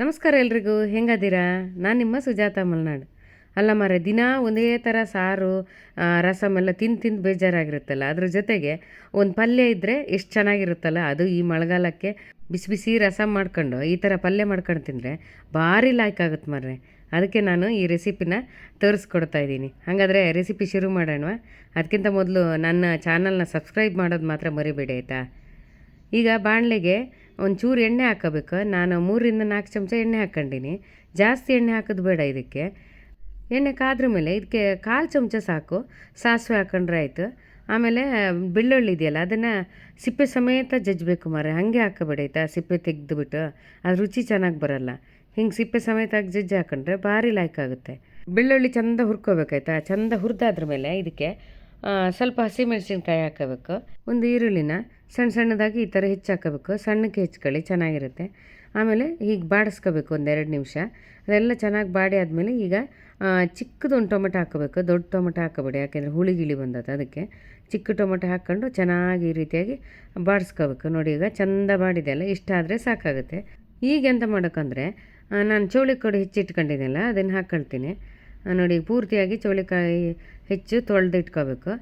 ನಮಸ್ಕಾರ ಎಲ್ರಿಗೂ ಹೆಂಗದ್ದೀರಾ ನಾನು ನಿಮ್ಮ ಸುಜಾತ ಮಲ್ನಾಡು. ಅಲ್ಲ ಮಾರೆ, ದಿನ ಒಂದೇ ಥರ ಸಾರು ರಸಮೆಲ್ಲ ತಿಂದು ತಿಂದು ಬೇಜಾರಾಗಿರುತ್ತಲ್ಲ, ಅದ್ರ ಜೊತೆಗೆ ಒಂದು ಪಲ್ಯ ಇದ್ದರೆ ಎಷ್ಟು ಚೆನ್ನಾಗಿರುತ್ತಲ್ಲ, ಅದು ಈ ಮಳೆಗಾಲಕ್ಕೆ ಬಿಸಿ ಬಿಸಿ ರಸಮ್ ಮಾಡ್ಕೊಂಡು, ಈ ಥರ ಪಲ್ಯ ಮಾಡ್ಕೊಂಡು ತಿಂದರೆ ಭಾರಿ ಆಗುತ್ತೆ ಮಾರ್ರೆ. ಅದಕ್ಕೆ ನಾನು ಈ ರೆಸಿಪಿನ ತೋರಿಸ್ಕೊಡ್ತಾ ಇದ್ದೀನಿ. ಹಾಗಾದರೆ ರೆಸಿಪಿ ಶುರು ಮಾಡೋಣ ಅದಕ್ಕಿಂತ ಮೊದಲು ನನ್ನ ಚಾನಲ್ನ ಸಬ್ಸ್ಕ್ರೈಬ್ ಮಾಡೋದು ಮಾತ್ರ ಮರಿಬೇಡಿ, ಆಯಿತಾ? ಈಗ ಬಾಣಲೆಗೆ ಒಂಚೂರು ಎಣ್ಣೆ ಹಾಕಬೇಕು. ನಾನು ಮೂರರಿಂದ ನಾಲ್ಕು ಚಮಚ ಎಣ್ಣೆ ಹಾಕ್ಕೊಂಡಿನಿ. ಜಾಸ್ತಿ ಎಣ್ಣೆ ಹಾಕೋದು ಬೇಡ ಇದಕ್ಕೆ. ಎಣ್ಣೆ ಕಾದ್ರ ಮೇಲೆ ಇದಕ್ಕೆ ಕಾಲು ಚಮಚ ಸಾಕು. ಸಾಸಿವೆ ಹಾಕೊಂಡ್ರೆ ಆಯಿತು. ಆಮೇಲೆ ಬೆಳ್ಳುಳ್ಳಿ ಇದೆಯಲ್ಲ, ಅದನ್ನು ಸಿಪ್ಪೆ ಸಮೇತ ಜಜ್ಜಬೇಕು ಮಾರೆ ಹಾಗೆ ಹಾಕೋಬೇಡ ಆಯಿತಾ? ಸಿಪ್ಪೆ ತೆಗೆದುಬಿಟ್ಟು. ಅದು ರುಚಿ ಚೆನ್ನಾಗಿ ಬರಲ್ಲ. ಹಿಂಗೆ ಸಿಪ್ಪೆ ಸಮೇತ ಜಜ್ಜಿ ಹಾಕೊಂಡ್ರೆ ಭಾರಿ ಆಗುತ್ತೆ. ಬೆಳ್ಳುಳ್ಳಿ ಚಂದ ಹುರ್ಕೋಬೇಕಾಯ್ತಾ ಚಂದ ಹುರಿದಾದ್ರ ಮೇಲೆ ಇದಕ್ಕೆ ಸ್ವಲ್ಪ ಹಸಿಮೆಣಸಿನ್ಕಾಯಿ ಹಾಕಬೇಕು. ಒಂದು ಈರುಳ್ಳಿನ ಸಣ್ಣ ಸಣ್ಣದಾಗಿ ಈ ಥರ ಹೆಚ್ಚು ಹಾಕೋಬೇಕು ಸಣ್ಣಕ್ಕೆ ಹೆಚ್ಕೊಳ್ಳಿ ಚೆನ್ನಾಗಿರುತ್ತೆ. ಆಮೇಲೆ ಹೀಗೆ ಬಾಡಿಸ್ಕೋಬೇಕು ಒಂದೆರಡು ನಿಮಿಷ. ಅದೆಲ್ಲ ಚೆನ್ನಾಗಿ ಬಾಡಿ ಆದಮೇಲೆ ಈಗ ಚಿಕ್ಕದೊಂದು ಟೊಮೆಟೊ ಹಾಕೋಬೇಕು. ದೊಡ್ಡ ಟೊಮೆಟೊ ಹಾಕೋಬೇಡಿ, ಯಾಕೆಂದರೆ ಹುಳಿ ಗಿಳಿ ಬಂದದ್ದು ಅದಕ್ಕೆ. ಚಿಕ್ಕ ಟೊಮೆಟೊ ಹಾಕ್ಕೊಂಡು ಚೆನ್ನಾಗಿ ಈ ರೀತಿಯಾಗಿ ಬಾಡಿಸ್ಕೋಬೇಕು. ನೋಡಿ ಈಗ ಚಂದ ಬಾಡಿದೆಯಲ್ಲ ಇಷ್ಟ ಆದರೆ ಸಾಕಾಗುತ್ತೆ. ಈಗ ಎಂತ ಮಾಡೋಕ್ಕಂದ್ರೆ ನಾನು ಚೌಳಿಕಾಯಿ ಹೆಚ್ಚಿಟ್ಕೊಂಡಿದ್ದೆನಲ್ಲ ಅದನ್ನು ಹಾಕ್ಕೊಳ್ತೀನಿ ನೋಡಿ ಪೂರ್ತಿಯಾಗಿ ಚೌಳಿಕಾಯಿ ಹೆಚ್ಚು ತೊಳೆದು ಇಟ್ಕೋಬೇಕು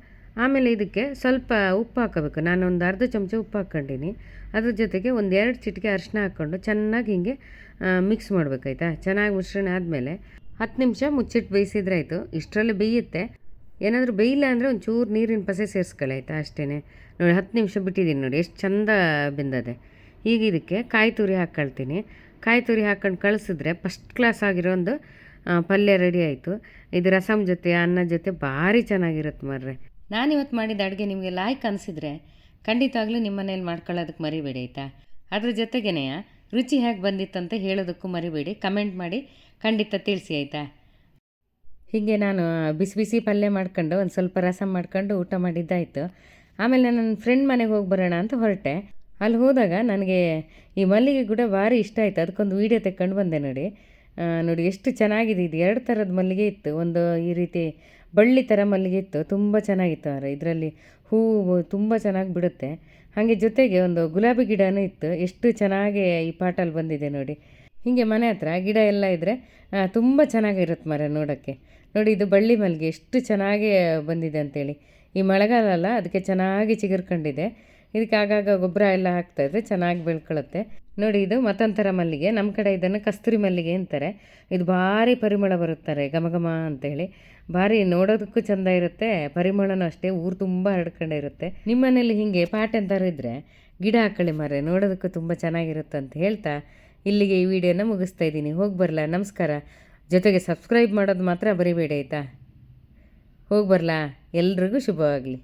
ಆಮೇಲೆ ಇದಕ್ಕೆ ಸ್ವಲ್ಪ ಉಪ್ಪು ಹಾಕೋಬೇಕು. ಒಂದು ಅರ್ಧ ಚಮಚ ಉಪ್ಪು ಹಾಕ್ಕೊಂಡಿನಿ. ಅದ್ರ ಜೊತೆಗೆ ಒಂದು ಎರಡು ಚಿಟಿಕೆ ಅರಿಶಿನ ಹಾಕ್ಕೊಂಡು ಚೆನ್ನಾಗಿ ಹಿಂಗೆ ಮಿಕ್ಸ್ ಮಾಡಬೇಕಾಯ್ತಾ ಚೆನ್ನಾಗಿ ಮಿಶ್ರಣ ಆದಮೇಲೆ ಹತ್ತು ನಿಮಿಷ ಮುಚ್ಚಿಟ್ಟು ಬೇಯಿಸಿದ್ರೆ ಆಯಿತು. ಇಷ್ಟರಲ್ಲಿ ಬೇಯುತ್ತೆ. ಏನಾದರೂ ಬೇಯಿಲ್ಲ ಅಂದರೆ ಒಂಚೂರು ನೀರಿನ ಪಸೆ ಸೇರಿಸ್ಕೊಳ್ಳಿ, ಆಯಿತಾ? ಅಷ್ಟೇ ನೋಡಿ, ಹತ್ತು ನಿಮಿಷ ಬಿಟ್ಟಿದ್ದೀನಿ ನೋಡಿ, ಎಷ್ಟು ಚಂದ ಬೆಂದದೆ. ಈಗ ಇದಕ್ಕೆ ಕಾಯಿ ತುರಿ ಹಾಕ್ಕೊಳ್ತೀನಿ ಕಾಯಿ ತುರಿ ಹಾಕ್ಕೊಂಡು ಕಳಿಸಿದ್ರೆ ಫಸ್ಟ್ ಕ್ಲಾಸ್ ಆಗಿರೋ ಒಂದು ಪಲ್ಯ ರೆಡಿ ಆಯಿತು. ಇದು ರಸಮ್ ಜೊತೆ, ಅನ್ನ ಜೊತೆ ಭಾರಿ ಚೆನ್ನಾಗಿರುತ್ತೆ ಮಾರ್ರೆ. ನಾನಿವತ್ತು ಮಾಡಿದ ಅಡುಗೆ ನಿಮಗೆ ಲಾಯ್ಕ್ ಅನಿಸಿದ್ರೆ ಖಂಡಿತವಾಗ್ಲೂ ನಿಮ್ಮ ಮನೇಲಿ ಮಾಡ್ಕೊಳ್ಳೋದಕ್ಕೆ ಮರಿಬೇಡಿ, ಆಯಿತಾ? ಅದ್ರ ಜೊತೆಗೇನೆ ರುಚಿ ಹೇಗೆ ಬಂದಿತ್ತಂತ ಹೇಳೋದಕ್ಕೂ ಮರಿಬೇಡಿ. ಕಮೆಂಟ್ ಮಾಡಿ ಖಂಡಿತ ತಿಳಿಸಿ, ಆಯಿತಾ? ಹೀಗೆ ನಾನು ಬಿಸಿ ಬಿಸಿ ಪಲ್ಯ ಮಾಡ್ಕೊಂಡು ಒಂದು ಸ್ವಲ್ಪ ರಸ ಮಾಡ್ಕೊಂಡು ಊಟ ಮಾಡಿದ್ದಾಯಿತು. ಆಮೇಲೆ ನಾನು ನನ್ನ ಫ್ರೆಂಡ್ ಮನೆಗೆ ಹೋಗಿ ಬರೋಣ ಅಂತ ಹೊರಟೆ. ಅಲ್ಲಿ ಹೋದಾಗ ನನಗೆ ಈ ಮಲ್ಲಿಗೆ ಕೂಡ ಭಾರಿ ಇಷ್ಟ ಆಯಿತು. ಅದಕ್ಕೊಂದು ವೀಡಿಯೋ ತೆಕ್ಕೊಂಡು ಬಂದೆ ನೋಡಿ. ನೋಡಿ ಎಷ್ಟು ಚೆನ್ನಾಗಿದೆ. ಇದು ಎರಡು ಥರದ ಮಲ್ಲಿಗೆ ಇತ್ತು. ಒಂದು ಈ ರೀತಿ ಬಳ್ಳಿ ಥರ ಮಲ್ಲಿಗೆ ಇತ್ತು ತುಂಬ ಚೆನ್ನಾಗಿತ್ತು ಅಂದರೆ ಇದರಲ್ಲಿ ಹೂವು ತುಂಬ ಚೆನ್ನಾಗಿ ಬಿಡುತ್ತೆ. ಹಾಗೆ ಜೊತೆಗೆ ಒಂದು ಗುಲಾಬಿ ಗಿಡನೂ ಇತ್ತು, ಎಷ್ಟು ಚೆನ್ನಾಗಿ ಈ ಪಾಟಲ್ಲಿ ಬಂದಿದೆ ನೋಡಿ. ಹೀಗೆ ಮನೆ ಹತ್ರ ಗಿಡ ಎಲ್ಲ ಇದ್ದರೆ ತುಂಬ ಚೆನ್ನಾಗಿರುತ್ತೆ ಮರ ನೋಡೋಕ್ಕೆ. ನೋಡಿ ಇದು ಬಳ್ಳಿ ಮಲ್ಲಿಗೆ, ಎಷ್ಟು ಚೆನ್ನಾಗಿ ಬಂದಿದೆ ಅಂತೇಳಿ. ಈ ಮಳೆಗಾಲ ಅಲ್ಲ, ಅದಕ್ಕೆ ಚೆನ್ನಾಗಿ ಚಿಗುರ್ಕೊಂಡಿದೆ. ಇದಕ್ಕೆ ಆಗಾಗ ಗೊಬ್ಬರ ಎಲ್ಲ ಹಾಕ್ತಾಯಿದ್ರೆ ಚೆನ್ನಾಗಿ ಬೆಳ್ಕೊಳ್ಳುತ್ತೆ ನೋಡಿ, ಇದು ಮತ್ತೊಂಥರ ಮಲ್ಲಿಗೆ. ನಮ್ಮ ಕಡೆ ಇದನ್ನು ಕಸ್ತೂರಿ ಮಲ್ಲಿಗೆ ಅಂತಾರೆ. ಇದು ಭಾರಿ ಪರಿಮಳ ಬರುತ್ತಾರೆ, ಘಮಘಮ ಘಮ ಅಂತೇಳಿ. ಭಾರಿ ನೋಡೋದಕ್ಕೂ ಚೆಂದ ಇರುತ್ತೆ, ಪರಿಮಳನೂ ಅಷ್ಟೇ, ಊರು ತುಂಬ ಹರಡ್ಕೊಂಡಿರುತ್ತೆ ನಿಮ್ಮ ಮನೇಲಿ ಹೀಗೆ ಪಾಟ್ ಎಂತಾರು ಇದ್ದರೆ ಗಿಡ ಹಾಕೊಳ್ಳಿ ಮಾರೆ ನೋಡೋದಕ್ಕೂ ತುಂಬ ಚೆನ್ನಾಗಿರುತ್ತೆ ಅಂತ ಹೇಳ್ತಾ ಇಲ್ಲಿಗೆ ಈ ವಿಡಿಯೋನ ಮುಗಿಸ್ತಾ ಇದ್ದೀನಿ. ಹೋಗಿ ಬರಲಾ? ನಮಸ್ಕಾರ. ಜೊತೆಗೆ ಸಬ್ಸ್ಕ್ರೈಬ್ ಮಾಡೋದು ಮಾತ್ರ ಬರಿಬೇಡಿ, ಆಯಿತಾ? ಹೋಗಿ ಬರಲಾ? ಎಲ್ರಿಗೂ ಶುಭವಾಗಲಿ.